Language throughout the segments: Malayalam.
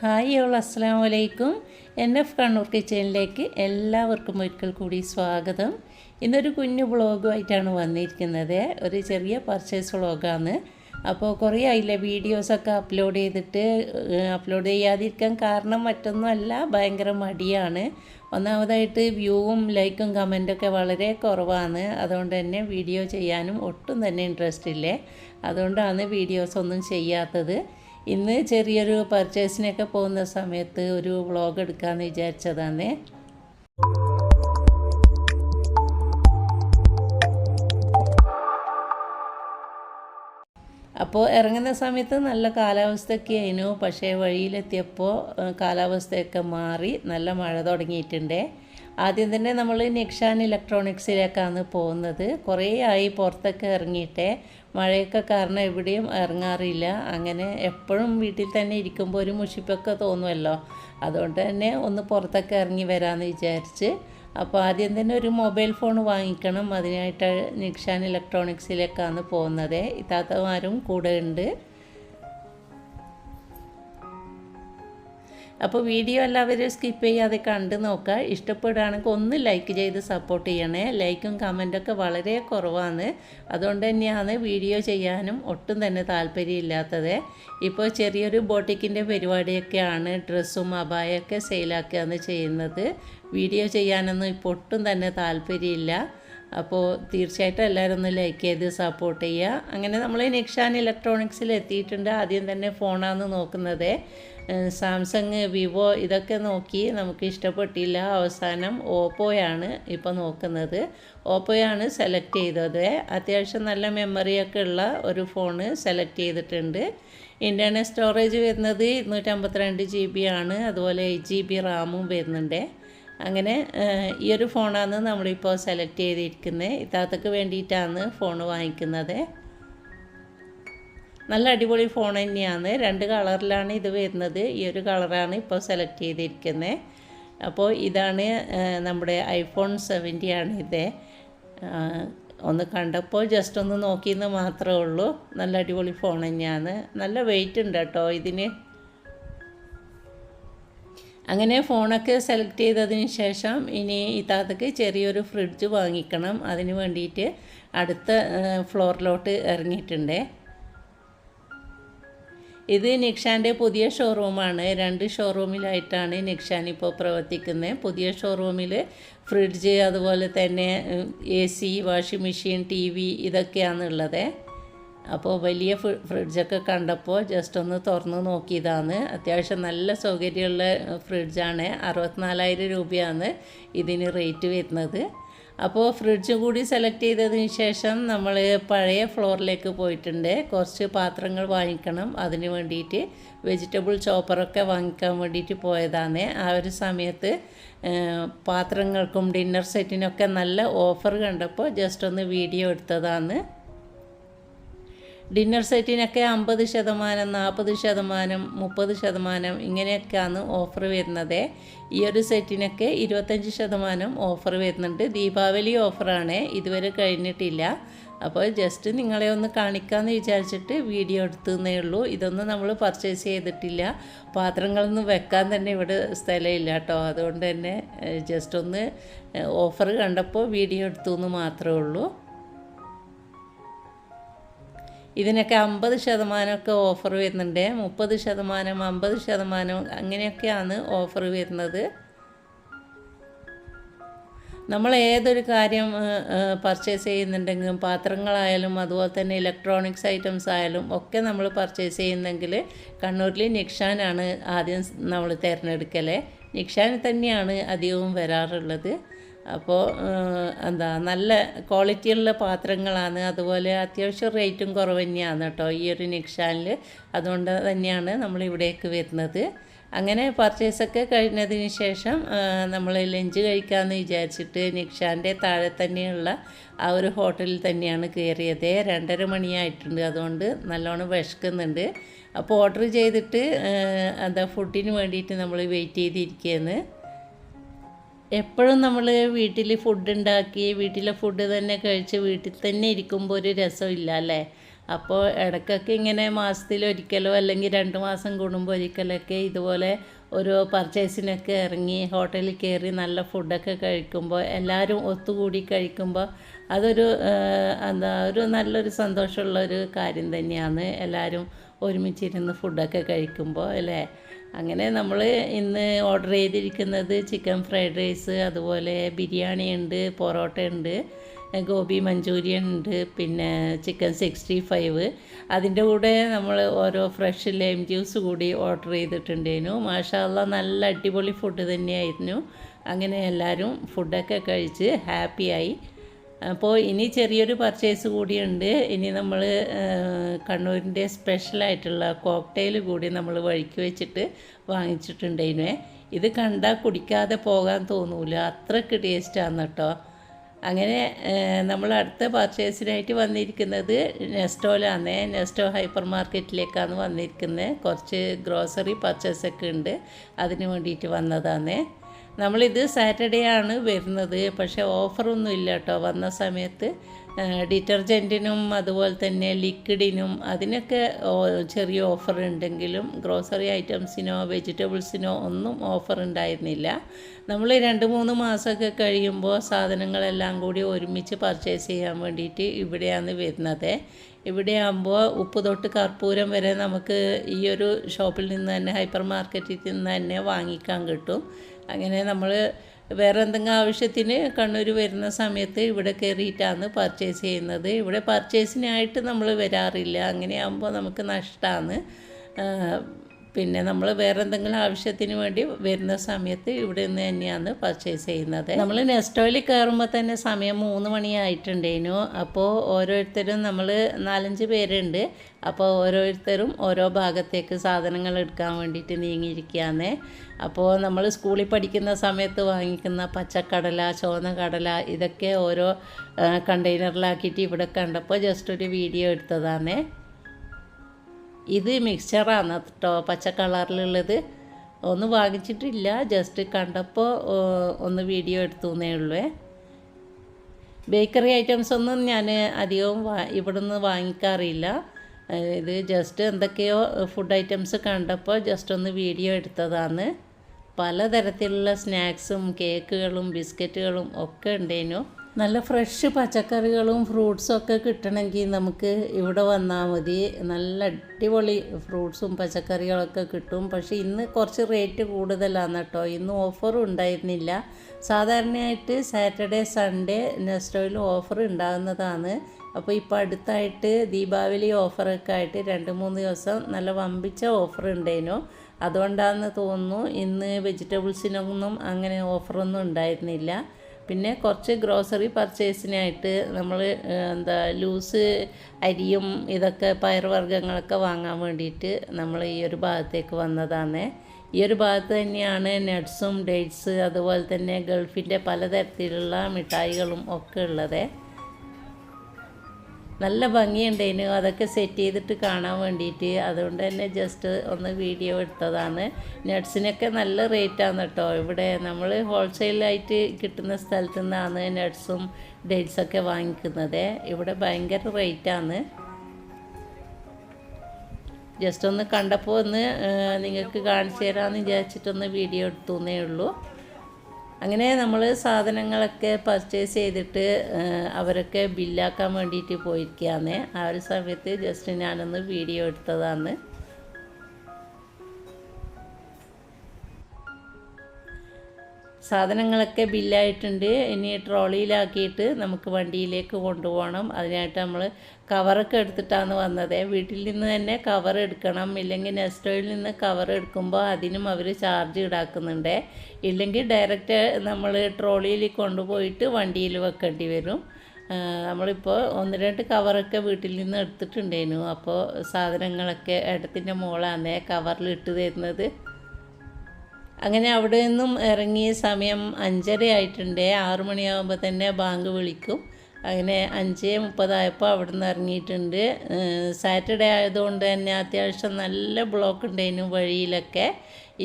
ഹായ് ഓൾ അസ്സാം വലൈക്കും എൻ എഫ് കണ്ണൂർ കിച്ചണിലേക്ക് എല്ലാവർക്കും ഒരിക്കൽ കൂടി സ്വാഗതം. ഇന്നൊരു കുഞ്ഞു വ്ളോഗുമായിട്ടാണ് വന്നിരിക്കുന്നത്. ഒരു ചെറിയ പർച്ചേസ് ബ്ലോഗാണ് അപ്പോൾ കുറേ ആയില്ലേ വീഡിയോസൊക്കെ അപ്ലോഡ് ചെയ്തിട്ട് അപ്ലോഡ് ചെയ്യാതിരിക്കാൻ കാരണം മറ്റൊന്നുമല്ല ഭയങ്കര മടിയാണ്. ഒന്നാമതായിട്ട് വ്യൂവും ലൈക്കും കമന്റൊക്കെ വളരെ കുറവാണ്. അതുകൊണ്ട് തന്നെ വീഡിയോ ചെയ്യാനും ഒട്ടും തന്നെ ഇൻട്രസ്റ്റ് ഇല്ലേ? അതുകൊണ്ടാണ് വീഡിയോസ് ഒന്നും ചെയ്യാത്തത്. ഇന്ന് ചെറിയൊരു പർച്ചേസിനൊക്കെ പോകുന്ന സമയത്ത് ഒരു വ്ളോഗ് എടുക്കാമെന്ന് വിചാരിച്ചതാണ്. അപ്പോൾ ഇറങ്ങുന്ന സമയത്ത് നല്ല കാലാവസ്ഥയൊക്കെ ആയിരുന്നു. പക്ഷേ വഴിയിലെത്തിയപ്പോൾ കാലാവസ്ഥയൊക്കെ മാറി. നല്ല മഴ തുടങ്ങിയിട്ടുണ്ട്. ആദ്യം തന്നെ നമ്മൾ നിക്ഷാൻ ഇലക്ട്രോണിക്സിലേക്കാണ് പോകുന്നത്. കുറേ ആയി പുറത്തൊക്കെ ഇറങ്ങിയിട്ടേ മഴയൊക്കെ കാരണം എവിടെയും ഇറങ്ങാറില്ല. അങ്ങനെ എപ്പോഴും വീട്ടിൽ തന്നെ ഇരിക്കുമ്പോൾ ഒരു മുഷിപ്പൊക്കെ തോന്നുമല്ലോ അതുകൊണ്ട് തന്നെ ഒന്ന് പുറത്തൊക്കെ ഇറങ്ങി വരാമെന്ന് വിചാരിച്ച്. അപ്പോൾ ആദ്യം തന്നെ ഒരു മൊബൈൽ ഫോൺ വാങ്ങിക്കണം. അതിനായിട്ട് നിക്ഷാൻ ഇലക്ട്രോണിക്സിലേക്കാണ് പോകുന്നത്. ഇത്താത്തമാരും കൂടെ ഉണ്ട്. അപ്പോൾ വീഡിയോ എല്ലാവരും സ്കിപ്പ് ചെയ്യാതെ കണ്ട് നോക്കുക ഇഷ്ടപ്പെടുകയാണെങ്കിൽ ഒന്ന് ലൈക്ക് ചെയ്ത് സപ്പോർട്ട് ചെയ്യണേ. ലൈക്കും കമന്റൊക്കെ വളരെ കുറവാണ്. അതുകൊണ്ട് തന്നെയാണ് വീഡിയോ ചെയ്യാനും ഒട്ടും തന്നെ താല്പര്യമില്ലാത്തത്. ഇപ്പോൾ ചെറിയൊരു ബോട്ടിക്കിന്റെ പരിപാടിയൊക്കെയാണ്. ഡ്രസ്സും അബായൊക്കെ സെയിലാക്കുകയാണ് ചെയ്യുന്നത്. വീഡിയോ ചെയ്യാനൊന്നും ഇപ്പോൾ ഒട്ടും തന്നെ താല്പര്യമില്ല. അപ്പോൾ തീർച്ചയായിട്ടും എല്ലാവരും ഒന്ന് ലൈക്ക് ചെയ്ത് സപ്പോർട്ട് ചെയ്യുക. അങ്ങനെ നമ്മൾ നിക്ഷാൻ ഇലക്ട്രോണിക്സിൽ എത്തിയിട്ടുണ്ട്. ആദ്യം തന്നെ ഫോണാണ് നോക്കുന്നത്. സാംസങ് വിവോ ഇതൊക്കെ നോക്കി നമുക്ക് ഇഷ്ടപ്പെട്ടില്ല. അവസാനം ഓപ്പോയാണ് ഇപ്പോൾ നോക്കുന്നത്. ഓപ്പോയാണ് സെലക്ട് ചെയ്തത്. അത്യാവശ്യം നല്ല മെമ്മറിയൊക്കെ ഉള്ള ഒരു ഫോണ് സെലക്ട് ചെയ്തിട്ടുണ്ട്. ഇന്റർണൽ സ്റ്റോറേജ് വരുന്നത് ഇരുന്നൂറ്റമ്പത്തിരണ്ട് ജി ബി ആണ്. അതുപോലെ എയ്റ്റ് ജി ബി റാമും വരുന്നുണ്ട്. അങ്ങനെ ഈ ഒരു ഫോണാണ് നമ്മളിപ്പോൾ സെലക്ട് ചെയ്തിരിക്കുന്നത് ഇത്താത്തക്ക് വേണ്ടിയിട്ടാണ് ഫോൺ വാങ്ങിക്കുന്നത്. നല്ല അടിപൊളി ഫോൺ തന്നെയാണ്. രണ്ട് കളറിലാണ് ഇത് വരുന്നത്. ഈ ഒരു കളറാണ് ഇപ്പോൾ സെലക്ട് ചെയ്തിരിക്കുന്നത് അപ്പോൾ ഇതാണ് നമ്മുടെ ഐഫോൺ സെവന്റി ആണ് ഇത്. ഒന്ന് കണ്ടപ്പോൾ ജസ്റ്റ് ഒന്ന് നോക്കിയെന്ന് മാത്രമേ ഉള്ളൂ. നല്ല അടിപൊളി ഫോൺ തന്നെയാണ്. നല്ല വെയിറ്റ് ഉണ്ട് കേട്ടോ ഇതിന്. അങ്ങനെ ഫോണൊക്കെ സെലക്ട് ചെയ്തതിന് ശേഷം ഇനി ഇത്താത്തക്ക് ചെറിയൊരു ഫ്രിഡ്ജ് വാങ്ങിക്കണം. അതിന് വേണ്ടിയിട്ട് അടുത്ത ഫ്ലോറിലോട്ട് ഇറങ്ങിയിട്ടുണ്ട്. ഇത് നിക്ഷാന്റെ പുതിയ ഷോറൂമാണ്. രണ്ട് ഷോറൂമിലായിട്ടാണ് നിക്ഷാൻ ഇപ്പോൾ പ്രവർത്തിക്കുന്നത്. പുതിയ ഷോറൂമിൽ ഫ്രിഡ്ജ് അതുപോലെ തന്നെ A C washing machine T V ഇതൊക്കെയാണ് ഉള്ളത് അപ്പോൾ വലിയ ഫ്രി- ഫ്രിഡ്ജൊക്കെ കണ്ടപ്പോൾ ജസ്റ്റ് ഒന്ന് തുറന്ന് നോക്കിയതാണ്. അത്യാവശ്യം നല്ല സൗകര്യമുള്ള ഫ്രിഡ്ജാണ്. അറുപത്തിനാലായിരം രൂപയാണ് ഇതിന് റേറ്റ് വരുന്നത്. അപ്പോൾ ഫ്രിഡ്ജ് കൂടി സെലക്ട് ചെയ്തതിന് ശേഷം നമ്മൾ പഴയ ഫ്ലോറിലേക്ക് പോയിട്ടുണ്ട്. കുറച്ച് പാത്രങ്ങൾ വാങ്ങിക്കണം. അതിന് വേണ്ടിയിട്ട് വെജിറ്റബിൾ ചോപ്പറൊക്കെ വാങ്ങിക്കാൻ വേണ്ടിയിട്ട് പോയതാണ്. ആ ഒരു സമയത്ത് പാത്രങ്ങൾക്കും ഡിന്നർ സെറ്റിനൊക്കെ നല്ല ഓഫർ കണ്ടപ്പോൾ ജസ്റ്റ് ഒന്ന് വീഡിയോ എടുത്തതാണ്. ഡിന്നർ സെറ്റിനൊക്കെ അമ്പത് ശതമാനം നാൽപ്പത് ശതമാനം മുപ്പത് ശതമാനം ഇങ്ങനെയൊക്കെയാണ് ഓഫർ വരുന്നത്. ഈ ഒരു സെറ്റിനൊക്കെ ഇരുപത്തഞ്ച് ശതമാനം ഓഫർ വരുന്നുണ്ട്. ദീപാവലി ഓഫറാണ് ഇതുവരെ കഴിഞ്ഞിട്ടില്ല. അപ്പോൾ ജസ്റ്റ് നിങ്ങളെ ഒന്ന് കാണിക്കാമെന്ന് വിചാരിച്ചിട്ട് വീഡിയോ എടുത്തതേ ഉള്ളൂ. ഇതൊന്നും നമ്മൾ പർച്ചേസ് ചെയ്തിട്ടില്ല. പാത്രങ്ങളൊന്നും വെക്കാൻ തന്നെ ഇവിടെ സ്ഥലമില്ല കേട്ടോ. അതുകൊണ്ട് തന്നെ ജസ്റ്റ് ഒന്ന് ഓഫർ കണ്ടപ്പോൾ വീഡിയോ എടുത്തു എന്ന് മാത്രമേ ഉള്ളൂ. ഇതിനൊക്കെ അമ്പത് ശതമാനമൊക്കെ ഓഫർ വരുന്നുണ്ട്. മുപ്പത് ശതമാനം അമ്പത് ശതമാനം അങ്ങനെയൊക്കെയാണ് ഓഫർ വരുന്നത്. നമ്മൾ ഏതൊരു കാര്യം പർച്ചേസ് ചെയ്യുന്നുണ്ടെങ്കിലും പാത്രങ്ങളായാലും അതുപോലെ തന്നെ ഇലക്ട്രോണിക്സ് ഐറ്റംസ് ആയാലും ഒക്കെ നമ്മൾ പർച്ചേസ് ചെയ്യുന്നെങ്കിൽ കണ്ണൂരിൽ നിക്ഷാനാണ് ആദ്യം നമ്മൾ തിരഞ്ഞെടുക്കൽ നിക്ഷാൻ തന്നെയാണ് അധികവും വരാറുള്ളത്. അപ്പോൾ എന്താ നല്ല ക്വാളിറ്റിയുള്ള പാത്രങ്ങളാണ്. അതുപോലെ അത്യാവശ്യം റേറ്റും കുറവ് തന്നെയാണ് കേട്ടോ ഈ ഒരു നിക്ഷാനിൽ അതുകൊണ്ട് തന്നെയാണ് നമ്മൾ ഇവിടേക്ക് വരുന്നത്. അങ്ങനെ പർച്ചേസൊക്കെ കഴിഞ്ഞതിന് ശേഷം നമ്മൾ ലഞ്ച് കഴിക്കാമെന്ന് വിചാരിച്ചിട്ട് നിക്ഷാന്റെ താഴെ തന്നെയുള്ള ആ ഒരു ഹോട്ടലിൽ തന്നെയാണ് കയറിയത് രണ്ടര മണിയായിട്ടുണ്ട്. അതുകൊണ്ട് നല്ലോണം വിശക്കുന്നുണ്ട്. അപ്പോൾ ഓർഡർ ചെയ്തിട്ട് എന്താ ഫുഡിന് വേണ്ടിയിട്ട് നമ്മൾ വെയിറ്റ് ചെയ്തിരിക്കുകയാണ്. എപ്പോഴും നമ്മൾ വീട്ടിൽ ഫുഡ് ഉണ്ടാക്കി വീട്ടിലെ ഫുഡ് തന്നെ കഴിച്ച് വീട്ടിൽ തന്നെ ഇരിക്കുമ്പോൾ ഒരു രസമില്ല അല്ലേ? അപ്പോൾ ഇടയ്ക്കൊക്കെ ഇങ്ങനെ മാസത്തിലൊരിക്കലോ അല്ലെങ്കിൽ രണ്ട് മാസം കൂടുമ്പോൾ ഒരിക്കലൊക്കെ ഇതുപോലെ ഒരു പർച്ചേസിനൊക്കെ ഇറങ്ങി ഹോട്ടലിൽ കയറി നല്ല ഫുഡൊക്കെ കഴിക്കുമ്പോൾ എല്ലാവരും ഒത്തുകൂടി കഴിക്കുമ്പോൾ അതൊരു എന്താ ഒരു നല്ലൊരു സന്തോഷമുള്ള ഒരു കാര്യം തന്നെയാണ്. എല്ലാവരും ഒരുമിച്ചിരുന്ന് ഫുഡൊക്കെ കഴിക്കുമ്പോൾ അല്ലേ? അങ്ങനെ നമ്മൾ ഇന്ന് ഓർഡർ ചെയ്തിരിക്കുന്നത് ചിക്കൻ ഫ്രൈഡ് റൈസ് അതുപോലെ ബിരിയാണി ഉണ്ട് പൊറോട്ട ഉണ്ട് ഗോബി മഞ്ചൂരിയൻ ഉണ്ട് പിന്നെ ചിക്കൻ സിക്സ്റ്റി ഫൈവ്. അതിന്റെ കൂടെ നമ്മൾ ഓരോ ഫ്രഷ് ലൈം ജ്യൂസ് കൂടി ഓർഡർ ചെയ്തിട്ടുണ്ടായിരുന്നു. മാഷാല്ല നല്ല അടിപൊളി ഫുഡ് തന്നെയായിരുന്നു. അങ്ങനെ എല്ലാവരും ഫുഡൊക്കെ കഴിച്ച് ഹാപ്പിയായി അപ്പോൾ ഇനി ചെറിയൊരു പർച്ചേസ് കൂടിയുണ്ട്. ഇനി നമ്മൾ കണ്ണൂരിന്റെ സ്പെഷ്യലായിട്ടുള്ള കോക്ടെയിൽ കൂടി നമ്മൾ വഴിക്ക് വെച്ചിട്ട് വാങ്ങിച്ചിട്ടുണ്ടായിരുന്നേ. ഇത് കണ്ടാൽ കുടിക്കാതെ പോകാൻ തോന്നൂല. അത്രയ്ക്ക് ടേസ്റ്റാണ് കേട്ടോ. അങ്ങനെ നമ്മൾ അടുത്ത പർച്ചേസിനായിട്ട് വന്നിരിക്കുന്നത് നെസ്റ്റോയിലാണ് നെസ്റ്റോ ഹൈപ്പർ മാർക്കറ്റിലേക്കാണ് വന്നിരിക്കുന്നത് കുറച്ച് ഗ്രോസറി പർച്ചേസൊക്കെ ഉണ്ട്. അതിന് വേണ്ടിയിട്ട് വന്നതാണ് നമ്മളിത് സാറ്റർഡേ ആണ് വരുന്നത്. പക്ഷേ ഓഫറൊന്നും ഇല്ല കേട്ടോ. വന്ന സമയത്ത് ഡിറ്റർജന്റിനും അതുപോലെ തന്നെ ലിക്വിഡിനും അതിനൊക്കെ ചെറിയ ഓഫർ ഉണ്ടെങ്കിലും ഗ്രോസറി ഐറ്റംസിനോ വെജിറ്റബിൾസിനോ ഒന്നും ഓഫർ ഉണ്ടായിരുന്നില്ല. നമ്മൾ രണ്ട് മൂന്ന് മാസമൊക്കെ കഴിയുമ്പോൾ സാധനങ്ങളെല്ലാം കൂടി ഒരുമിച്ച് പർച്ചേസ് ചെയ്യാൻ വേണ്ടിയിട്ട് ഇവിടെയാണ് വരുന്നത്. ഇവിടെയാകുമ്പോൾ ഉപ്പ് തൊട്ട് കർപ്പൂരം വരെ നമുക്ക് ഈ ഒരു ഷോപ്പിൽ നിന്ന് തന്നെ ഹൈപ്പർ മാർക്കറ്റിൽ നിന്ന് തന്നെ വാങ്ങിക്കാൻ കിട്ടും. അങ്ങനെ നമ്മൾ വേറെ എന്തെങ്കിലും ആവശ്യത്തിന് കണ്ണൂർ വരുന്ന സമയത്ത് ഇവിടെ കയറിയിട്ടാണ് പർച്ചേസ് ചെയ്യുന്നത്. ഇവിടെ പർച്ചേസിനായിട്ട് നമ്മൾ വരാറില്ല. അങ്ങനെയാകുമ്പോൾ നമുക്ക് നഷ്ടമാണ് പിന്നെ നമ്മൾ വേറെ എന്തെങ്കിലും ആവശ്യത്തിന് വേണ്ടി വരുന്ന സമയത്ത് ഇവിടെ നിന്ന് തന്നെയാണ് പർച്ചേസ് ചെയ്യുന്നത്. നമ്മൾ നെസ്റ്റോയിൽ കയറുമ്പോൾ തന്നെ സമയം മൂന്ന് മണിയായിട്ടുണ്ടേനു അപ്പോൾ ഓരോരുത്തരും നമ്മൾ നാലഞ്ച് പേരുണ്ട്. അപ്പോൾ ഓരോരുത്തരും ഓരോ ഭാഗത്തേക്ക് സാധനങ്ങൾ എടുക്കാൻ വേണ്ടിയിട്ട് നീങ്ങിയിരിക്കുകയാണ്. അപ്പോൾ നമ്മൾ സ്കൂളിൽ പഠിക്കുന്ന സമയത്ത് വാങ്ങിക്കുന്ന പച്ചക്കടല ചുവന്ന കടല ഇതൊക്കെ ഓരോ കണ്ടെയ്നറിലാക്കിയിട്ട് ഇവിടെ കണ്ടപ്പോൾ ജസ്റ്റ് ഒരു വീഡിയോ എടുത്തതാണ്. ഇത് മിക്സ്ചറാണ് കേട്ടോ പച്ച കളറിലുള്ളത്. ഒന്ന് വാങ്ങിച്ചിട്ടില്ല. ജസ്റ്റ് കണ്ടപ്പോൾ ഒന്ന് വീഡിയോ എടുത്തു എന്നേ ഉള്ളൂ. ബേക്കറി ഐറ്റംസ് ഒന്നും ഞാൻ അധികവും വാ ഇവിടുന്ന് വാങ്ങിക്കാറില്ല. ഇത് ജസ്റ്റ് എന്തൊക്കെയോ ഫുഡ് ഐറ്റംസ് കണ്ടപ്പോൾ ജസ്റ്റ് ഒന്ന് വീഡിയോ എടുത്തതാണ്. പലതരത്തിലുള്ള സ്നാക്സും കേക്കുകളും ബിസ്ക്കറ്റുകളും ഒക്കെ ഉണ്ടേനു. നല്ല ഫ്രഷ് പച്ചക്കറികളും ഫ്രൂട്ട്സും ഒക്കെ കിട്ടണമെങ്കിൽ നമുക്ക് ഇവിടെ വന്നാൽ മതി. നല്ല അടിപൊളി ഫ്രൂട്ട്സും പച്ചക്കറികളൊക്കെ കിട്ടും. പക്ഷേ ഇന്ന് കുറച്ച് റേറ്റ് കൂടുതലാണ് കേട്ടോ. ഇന്ന് ഓഫറും ഉണ്ടായിരുന്നില്ല. സാധാരണയായിട്ട് സാറ്റർഡേ സൺഡേ നെസ്റ്റോയിൽ ഓഫർ ഉണ്ടാകുന്നതാണ്. അപ്പോൾ ഇപ്പോൾ അടുത്തായിട്ട് ദീപാവലി ഓഫറൊക്കെ ആയിട്ട് രണ്ട് മൂന്ന് ദിവസം നല്ല വമ്പിച്ച ഓഫർ ഉണ്ടായിരുന്നു അതുകൊണ്ടാണെന്ന് തോന്നുന്നു ഇന്ന് വെജിറ്റബിൾസിനൊന്നും അങ്ങനെ ഓഫറൊന്നും ഉണ്ടായിരുന്നില്ല. പിന്നെ കുറച്ച് ഗ്രോസറി പർച്ചേസിനായിട്ട് നമ്മൾ എന്താ ലൂസ് അരിയും ഇതൊക്കെ പയറുവർഗങ്ങളൊക്കെ വാങ്ങാൻ വേണ്ടിയിട്ട് നമ്മൾ ഈ ഒരു ഭാഗത്തേക്ക് വന്നതാണ്. ഈ ഒരു ഭാഗത്ത് തന്നെയാണ് നട്ട്സും ഡേറ്റ്സ് അതുപോലെ തന്നെ ഗൾഫിന്റെ പലതരത്തിലുള്ള മിഠായികളും ഒക്കെ ഉള്ളത്. നല്ല ഭംഗിയുണ്ടേനു. അതൊക്കെ സെറ്റ് ചെയ്തിട്ട് കാണാൻ വേണ്ടിയിട്ട് അതുകൊണ്ട് തന്നെ ജസ്റ്റ് ഒന്ന് വീഡിയോ എടുത്തതാണ്. നട്ട്സിനൊക്കെ നല്ല റേറ്റാണ് കേട്ടോ ഇവിടെ നമ്മൾ ഹോൾസെയിലായിട്ട് കിട്ടുന്ന സ്ഥലത്തു നിന്നാണ് നട്ട്സും ഡേറ്റ്സൊക്കെ വാങ്ങിക്കുന്നത്. ഇവിടെ ഭയങ്കര റേറ്റാണ് ജസ്റ്റ് ഒന്ന് കണ്ടപ്പോൾ ഒന്ന് നിങ്ങൾക്ക് കാണിച്ചു തരാമെന്ന് വിചാരിച്ചിട്ടൊന്ന് വീഡിയോ എടുത്തുന്നേ ഉള്ളൂ. അങ്ങനെ നമ്മൾ സാധനങ്ങളൊക്കെ പർച്ചേസ് ചെയ്തിട്ട് അവരൊക്കെ ബില്ലാക്കാൻ വേണ്ടിയിട്ട് പോയിരിക്കുകയാണ് ആ ഒരു സമയത്ത് ജസ്റ്റ് ഞാനൊന്ന് വീഡിയോ എടുത്തതാണ് സാധനങ്ങളൊക്കെ ബില്ലായിട്ടുണ്ട് ഇനി ട്രോളിയിലാക്കിയിട്ട് നമുക്ക് വണ്ടിയിലേക്ക് കൊണ്ടുപോകണം. അതിനായിട്ട് നമ്മൾ കവറൊക്കെ എടുത്തിട്ടാണ് വന്നത്. വീട്ടിൽ നിന്ന് തന്നെ കവർ എടുക്കണം. ഇല്ലെങ്കിൽ നെസ്റ്റോയിൽ നിന്ന് കവർ എടുക്കുമ്പോൾ അതിനും അവർ ചാർജ് ഈടാക്കുന്നുണ്ട്. ഇല്ലെങ്കിൽ ഡയറക്റ്റ് നമ്മൾ ട്രോളിയിൽ കൊണ്ടുപോയിട്ട് വണ്ടിയിൽ വെക്കേണ്ടി വരും. നമ്മളിപ്പോൾ ഒന്ന് രണ്ട് കവറൊക്കെ വീട്ടിൽ നിന്ന് എടുത്തിട്ടുണ്ടേനു. അപ്പോൾ സാധനങ്ങളൊക്കെ ഇടത്തിന്റെ മുകളാണ് കവറിൽ ഇട്ട് തരുന്നത്. അങ്ങനെ അവിടെ നിന്നും ഇറങ്ങിയ സമയം അഞ്ചര ആയിട്ടുണ്ട്. ആറു മണിയാകുമ്പോൾ തന്നെ ബാങ്ക് വിളിക്കും. അങ്ങനെ അഞ്ച് മുപ്പതായപ്പോൾ അവിടെ നിന്ന് ഇറങ്ങിയിട്ടുണ്ട് സാറ്റർഡേ ആയതുകൊണ്ട് തന്നെ അത്യാവശ്യം നല്ല ബ്ലോക്ക് ഉണ്ടായിരുന്നു വഴിയിലൊക്കെ.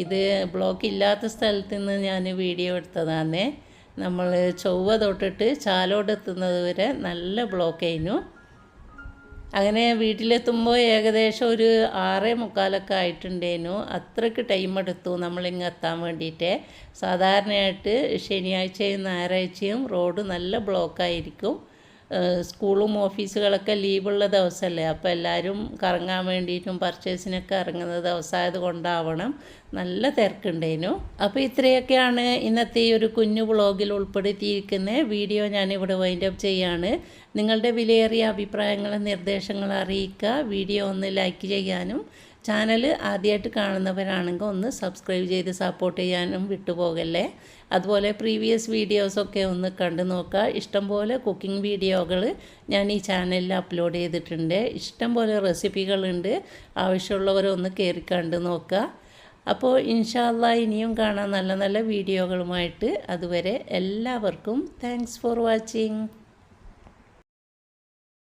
ഇത് ബ്ലോക്ക് ഇല്ലാത്ത സ്ഥലത്ത് നിന്ന് ഞാൻ വീഡിയോ എടുത്തതാണ് നമ്മൾ ചൊവ്വ തൊട്ടിട്ട് ചാലോട് എത്തുന്നത് വരെ നല്ല ബ്ലോക്ക് ആയിരുന്നു അങ്ങനെ വീട്ടിലെത്തുമ്പോൾ ഏകദേശം ഒരു ആറേ മുക്കാലൊക്കെ ആയിട്ടുണ്ടേനു. അത്രയ്ക്ക് ടൈം എടുത്തു നമ്മളിങ്ങ് എത്താൻ വേണ്ടിയിട്ട് സാധാരണയായിട്ട് ശനിയാഴ്ചയും ഞായറാഴ്ചയും റോഡ് നല്ല ബ്ലോക്കായിരിക്കും. സ്കൂളും ഓഫീസുകളൊക്കെ ലീവുള്ള ദിവസമല്ലേ? അപ്പോൾ എല്ലാവരും കറങ്ങാൻ വേണ്ടിയിട്ടും പർച്ചേസിനൊക്കെ ഇറങ്ങുന്ന ദിവസമായത് കൊണ്ടാവണം. നല്ല തിരക്കുണ്ടേനു അപ്പോൾ ഇത്രയൊക്കെയാണ് ഇന്നത്തെ ഈ ഒരു കുഞ്ഞു ബ്ലോഗിൽ ഉൾപ്പെടുത്തിയിരിക്കുന്ന വീഡിയോ ഞാനിവിടെ വൈൻഡ് അപ്പ് ചെയ്യാണ്. നിങ്ങളുടെ വിലയേറിയ അഭിപ്രായങ്ങളും നിർദ്ദേശങ്ങളും അറിയിക്കുക. വീഡിയോ ഒന്ന് ലൈക്ക് ചെയ്യാനും ചാനൽ ആദ്യമായിട്ട് കാണുന്നവരാണെങ്കിൽ ഒന്ന് സബ്സ്ക്രൈബ് ചെയ്ത് സപ്പോർട്ട് ചെയ്യാനും വിട്ടുപോകല്ലേ? അതുപോലെ പ്രീവിയസ് വീഡിയോസൊക്കെ ഒന്ന് കണ്ടു നോക്കുക. ഇഷ്ടംപോലെ കുക്കിംഗ് വീഡിയോകൾ ഞാൻ ഈ ചാനലിൽ അപ്ലോഡ് ചെയ്തിട്ടുണ്ട്. ഇഷ്ടംപോലെ റെസിപ്പികളുണ്ട് ആവശ്യമുള്ളവരൊന്ന് കയറി കണ്ടു നോക്കുക. അപ്പോൾ ഇൻഷാല്ല ഇനിയും കാണാൻ നല്ല നല്ല വീഡിയോകളുമായിട്ട് അതുവരെ എല്ലാവർക്കും താങ്ക്സ് ഫോർ വാച്ചിങ്